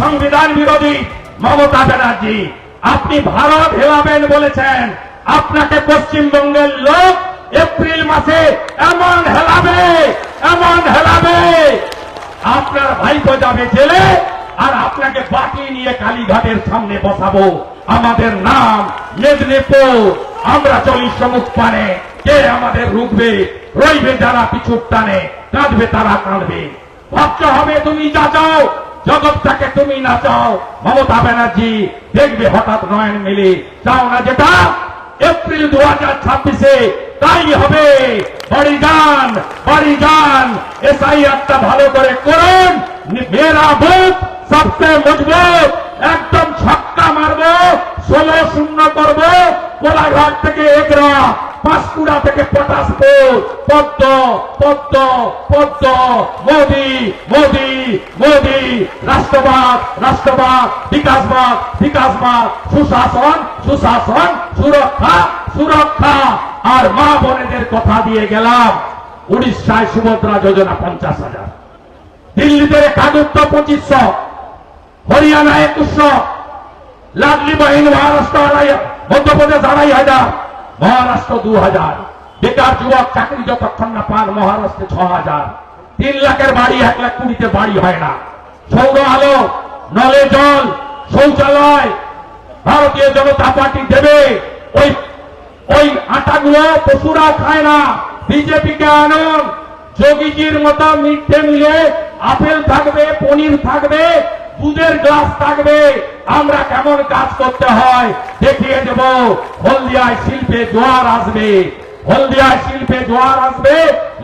সংবিধান বিরোধী মমতা ব্যানার্জি, আপনি ভারত হেলাবেন বলেছেন। আপনাকে পশ্চিমবঙ্গের লোক এপ্রিল মাসে এমন হেলাবে এমন হেলাবে। আপনার ভাইপো যাবে জেলে, আর আপনাকে বাকি নিয়ে কালীঘাটের সামনে বসাবো। আমাদের নাম মেদিনীপুর। আমরা চল্লিশ মুখ পানে। কে আমাদের রুখবে? রইবে যারা পিছুর টানে। কাঁদবে তারা কাঁদবে। ভাবতে হবে তুমি যা চাও জগৎটাকে তুমি না চাও, মমতা ব্যানার্জি দেখবে হঠাৎ নয়ন মিলে। চাও না যেটা? এপ্রিল দু হাজার ছাব্বিশে তাই হবে। বাড়ি যান বাড়ি যান। এসআইআরটা ভালো করে করুন। মেরা বুথ সবচেয়ে মজবুত। একদম ছক্কা মারবো, ষোলো শূন্য করব। কোলাঘাট থেকে এগরা পাঁশকুড়া থেকে পটাশপুর। পদ্ম পদ্ম পদ্ম। মোদি মোদি। মোদি রাষ্ট্রবাদ রাষ্ট্রবাদ, বিকাশবাদ বিকাশবাদ, সুশাসন সুশাসন, সুরক্ষা সুরক্ষা। আর মা বোনেদের কথা দিয়ে গেলাম, উড়িষ্যায় সুভদ্রা যোজনা পঞ্চাশ হাজার। দিল্লিতে কাদুত্ব পঁচিশশো হরিয়ানা একুশশো লাডলি বাহিনী মহারাষ্ট্র আড়াই, মধ্যপ্রদেশ আড়াই হাজার, মহারাষ্ট্র দু হাজার। বেকার যুবক চাকরি যতক্ষণ না পান মহারাষ্ট্রে ছ হাজার। তিন লাখের বাড়ি, এক লাখ কুড়িতে বাড়ি হয় না। সৌর আলো, নলে জল, শৌচালয়, ভারতীয় জনতা পার্টি দেবে। ওই ওই আটাগুলো পশুরা খায় না। বিজেপিকে আনুন। যোগীজির মতো মিড ডে মিলে আপেল থাকবে, পনির থাকবে, দুধের গ্লাস থাকবে। আমরা কেমন কাজ করতে হয় দেখিয়ে দেব। হলদিয়ায় শিল্পে জোয়ার আসবে। হলদিয়ায় শিল্পে জোয়ার আসবে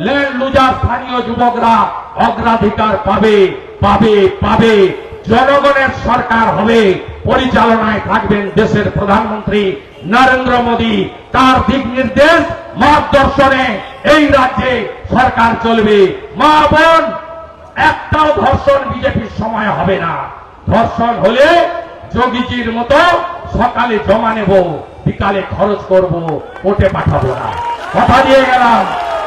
ল্যান্ড লুজার স্থানীয় যুবকরা অগ্রাধিকার পাবে পাবে পাবে। জনগণের সরকার হবে, পরিচালনায় থাকবেন দেশের প্রধানমন্ত্রী নরেন্দ্র মোদী। তার দিক নির্দেশ, মার্গদর্শনে এই রাজ্যে সরকার চলবে। মা বোন, একটাও ধর্ষণ বিজেপির সময় হবে না। ধর্ষণ হলে যোগীজির মতো সকালে জমা নেব। বিকালে খরচ করব, কোর্টে পাঠাবো না। কথা দিয়ে গেলাম,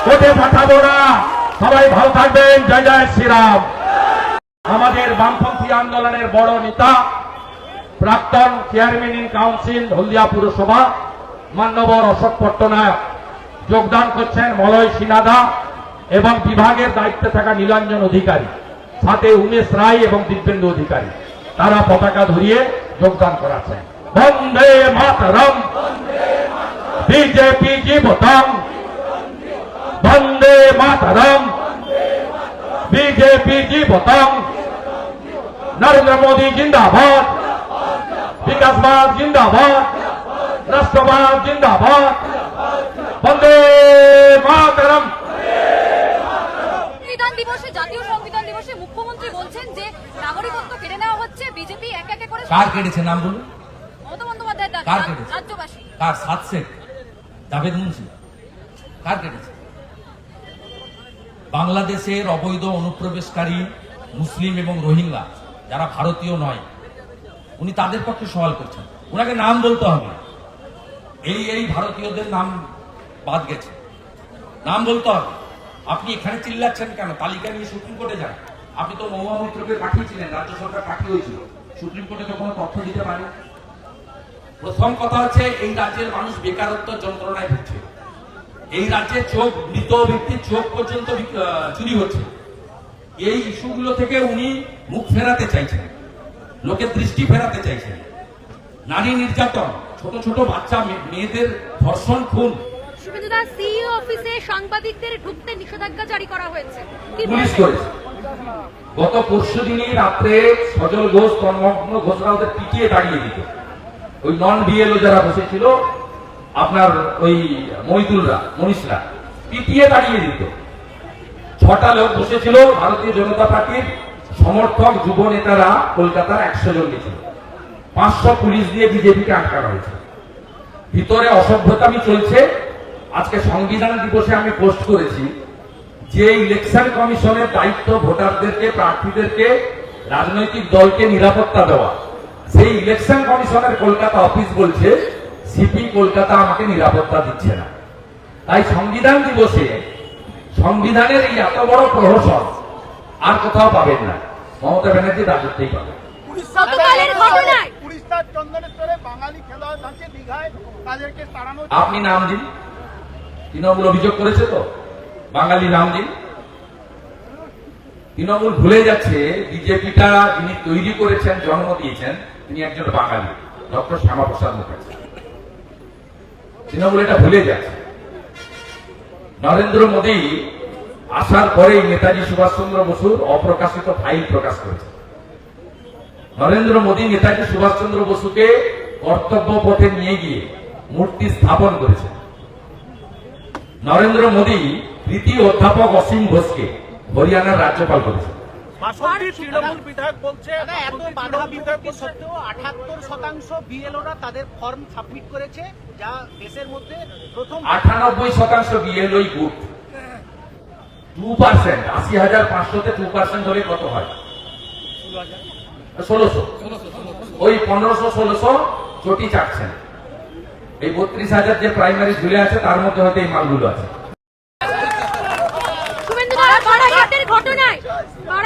কোর্টে পাঠাবো না। সবাই ভালো থাকবেন। জয় জয় শ্রীরাম। আমাদের বামপন্থী আন্দোলনের বড় নেতা, প্রাক্তন চেয়ারম্যান ইন কাউন্সিল, হলদিয়া পুরসভা, মান্যবর অশোক পট্টনায়ক, যোগদান করছেন মলয় সিনাদা এবং বিভাগের দায়িত্বে থাকা নীলাঞ্জন অধিকারী, সাথে উমেশ রায় এবং দিব্যেন্দু অধিকারী। তারা পতাকা ধরিয়ে যোগদান করাচ্ছেন। বন্দে মাতরম। বিজেপি জীবতম বন্দে মাতরম। বিজেপি জীবতম নরেন্দ্র মোদী জিন্দাবাদ। বিকাশবাদ জিন্দাবাদ। রাষ্ট্রবাদ জিন্দাবাদ। বন্দে মাতরম। সংবিধান দিবসে জাতীয় সংবিধান দিবসে মুখ্যমন্ত্রী বলছেন যে নাগরিকত্ব কেড়ে নেওয়া হচ্ছে বিজেপি এক একে করে কার কেটেছে নাম বলুন? কার কেটেছে? কার সাত শেখ? জাভেদ মুন্সি। কার কেটেছে? বাংলাদেশের অবৈধ অনুপ্রবেশকারী মুসলিম এবং রোহিঙ্গা যারা ভারতীয় নয় উনি তাদের পক্ষে সওয়াল করছেন। ওনাকে নাম বলতে হবে। এই এই ভারতীয়দের নাম বাদ গেছে। নাম বলতে হবে। আপনি এখানে চিল্লাচ্ছেন কেন? তালিকা নিয়ে সুপ্রিম কোর্টে যান। আপনি তো মহুয়া মৈত্রকে পাঠিয়েছিলেন রাজ্য সরকার পাঠিয়েছিল। সুপ্রিম কোর্টে তো কোনো তথ্য দিতে পারে প্রথম কথা হচ্ছে এই রাজ্যের মানুষ বেকারত্ব যন্ত্রণায় ভুগছে। এই রাজ্যে চোখ মৃত ব্যক্তির চোখ পর্যন্ত চুরি হচ্ছে। এই ইস্যুগুলো থেকে উনি মুখ ফেরাতে চাইছেন। লোকের দৃষ্টি ফেরাতে চাইছেন। নারী নির্যাতন ছোট ছোট বাচ্চা মেয়েদের ধর্ষণ খুন। সিইও অফিসে সাংবাদিকদের ঢুকতে নিষেধাজ্ঞা জারি করা হয়েছে। পুলিশ করেছে। গত পরশু দিনই রাত্রে সজল ঘোষ তন্মগ্ন ঘোষরা ওদের পিটিয়ে দাঁড়িয়ে দিত ওই নন বিএলও যারা বসেছিল, আপনার ওই মহিদুলরা মনীষরা, পিটিয়ে দাঁড়িয়ে দিত। ছটা লোক বসেছিল, ভারতীয় জনতা পার্টির সমর্থক যুব নেতারা কলকাতার একশো জন গেছিল। পাঁচশো পুলিশ দিয়ে বিজেপিকে আটকানো হয়েছে। ভিতরে অসভ্যতামি চলছে। আজকে সংবিধান দিবসে আমি পোস্ট করেছি যে ইলেকশন কমিশনের দায়িত্ব ভোটারদেরকে, প্রার্থীদেরকে, রাজনৈতিক দলকে নিরাপত্তা দেওয়া। সেই ইলেকশন কমিশনের কলকাতা অফিস বলছে সিপি কলকাতা আমাকে নিরাপত্তা দিচ্ছে না। তাই সংবিধান দিবসে সংবিধানের এই এত বড় প্রহসন আর কোথাও পাবেন না। মমতা ব্যানার্জি রাজত্বেই পাবেন। আপনি নাম দিন। তৃণমূল অভিযোগ করেছে তো? বাঙালি নাম দিন। তৃণমূল ভুলে যাচ্ছে বিজেপিটা যিনি তৈরি করেছেন জন্ম দিয়েছেন তিনি একজন বাঙালি, ডক্টর শ্যামাপ্রসাদ মুখার্জি। তৃণমূল এটা ভুলে যাচ্ছে। নরেন্দ্র মোদী আসার পরেই নেতাজি সুভাষচন্দ্র বসুর অপ্রকাশিত ফাইল প্রকাশ করেছে। নরেন্দ্র মোদী নেতাজি সুভাষচন্দ্র বসুকে কর্তব্য পথে নিয়ে গিয়ে মূর্তি স্থাপন করেছে নরেন্দ্র মোদী প্রীতি অধ্যাপক অসীম ঘোষকে হরিয়ানার রাজ্যপাল করেছে বাসন্তী তৃণমূল বিধায়ক বলছে এত বাধা বিপত্তি সত্ত্বেও আঠাত্তর শতাংশ বিএলওরা তাদের ফর্ম সাবমিট করেছে যা দেশের মধ্যে প্রথম আটানব্বই শতাংশ বিএলওই গুড টু পার্সেন্ট আশি হাজার পাঁচশোতে টু পার্সেন্ট কত হয়? ষোলোশো। ওই পনেরোশো ষোলোশো চটি চাটছেন। এই বত্রিশ হাজার যে প্রাইমারি ঝুলে আছে তার মধ্যে হয়তো এই মালগুলো আছে শুভেন্দু দা বারাসাতের ঘটনায়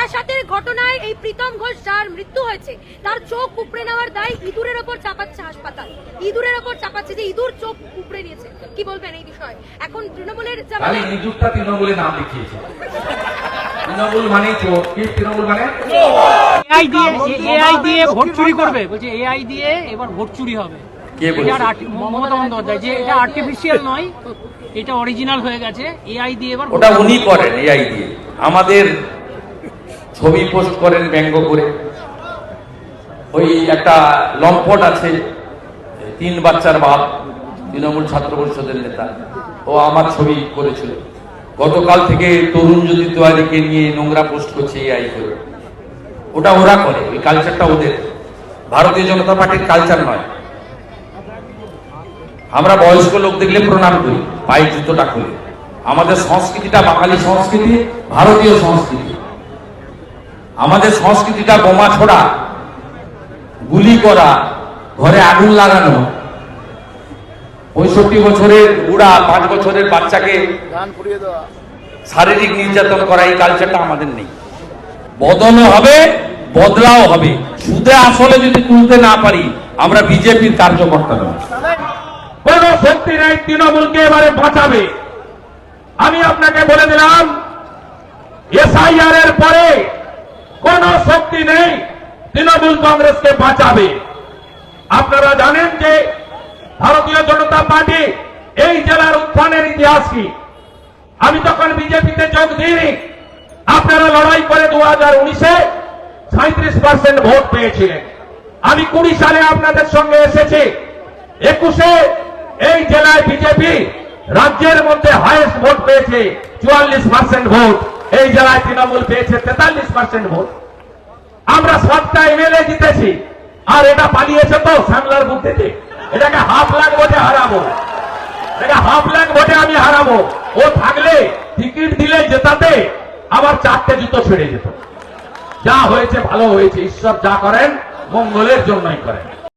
বারাসাতের ঘটনায় এই প্রীতম ঘোষ যার মৃত্যু হয়েছে তার চোখ উপড়ে নেওয়ার দায় ইঁদুরের ওপর চাপাচ্ছে হাসপাতাল। ইঁদুরের ওপর চাপাচ্ছে যে ইঁদুর চোখ উপড়ে নিয়েছে। কি বলবেন এই বিষয়ে? এখন তৃণমূলের খালি নিযুক্তা নাম লিখিয়েছে। তৃণমূল মানে চোর। কি তৃণমূল মানে? এআই দিয়ে এআই দিয়ে ভোট চুরি করবে। বলছে এআই দিয়ে এবার ভোট চুরি হবে। কে বলেছে? এটা মমতা বন্দ্যোপাধ্যায়। যে এটা আর্টিফিশিয়াল নয় এটা অরিজিনাল হয়ে গেছে। এআই দিয়ে এবার ওটা উনি করেন এআই দিয়ে। আমাদের ছবি পোস্ট করেন ব্যঙ্গ করে। ওই একটা লম্পট আছে, তিন বাচ্চার বাপ, তৃণমূল ছাত্র পরিষদের নেতা। ও আমার ছবি করেছিল। গতকাল থেকে তরুণ জ্যোতি তেওয়ারিকে নিয়ে নোংরা পোস্ট করছে এআই করে। ওটা ওরা করে, ওই কালচারটা ওদের। ভারতীয় জনতা পার্টির কালচার নয়। আমরা বয়স্ক লোক দেখলে প্রণাম করি পায়ে জুতোটা খুলি। আমাদের সংস্কৃতিটা বাঙালি সংস্কৃতি, ভারতীয় সংস্কৃতি। আমাদের সংস্কৃতিটা বোমা ছোড়া গুলি করা ঘরে আগুন লাগানো পঁয়ষট্টি বছরের বুড়া পাঁচ বছরের বাচ্চাকে ধান পুড়িয়ে দেওয়া। শারীরিক নির্যাতন করা এই কালচারটা আমাদের নেই। বদলও হবে বদলাও হবে। সুদে আসলে যদি তুলতে না পারি আমরা বিজেপির কার্যকর্তা নয় কোন শক্তি নেই তৃণমূলকে এবারে বাঁচাবে। আমি আপনাকে বলে দিলাম এসআইআর এর পরে কোন শক্তি নেই তৃণমূল কংগ্রেসকে বাঁচাবে। আপনারা জানেন যে ভারতীয় জনতা পার্টি এই জেলার উত্থানের ইতিহাস কি আমি তখন বিজেপিতে যোগ দিইনি, আপনারা লড়াই করে দু হাজার উনিশে সাঁত্রিশ পার্সেন্ট ভোট পেয়েছিলেন। আমি কুড়ি সালে আপনাদের সঙ্গে এসেছি। একুশে এই জেলায় বিজেপি রাজ্যের মধ্যে হায়েস্ট ভোট পেয়েছে, চুয়াল্লিশ পার্সেন্ট ভোট। এই জেলায় তৃণমূল পেয়েছে তেতাল্লিশ পার্সেন্ট ভোট। আমরা সাতটা এমএলএ জিতেছি। আর এটা পালিয়েছে তো সামলার বুদ্ধিতে। এটাকে হাফ লাখ ভোটে হারাবো। এটাকে হাফ লাখ ভোটে আমি হারাবো। ও থাকলে টিকিট দিলে জেতাতে আবার চারটে জুতো ছেড়ে যেত। যা হয়েছে ভালো হয়েছে। ঈশ্বর যা করেন, মঙ্গলের জন্যই করেন।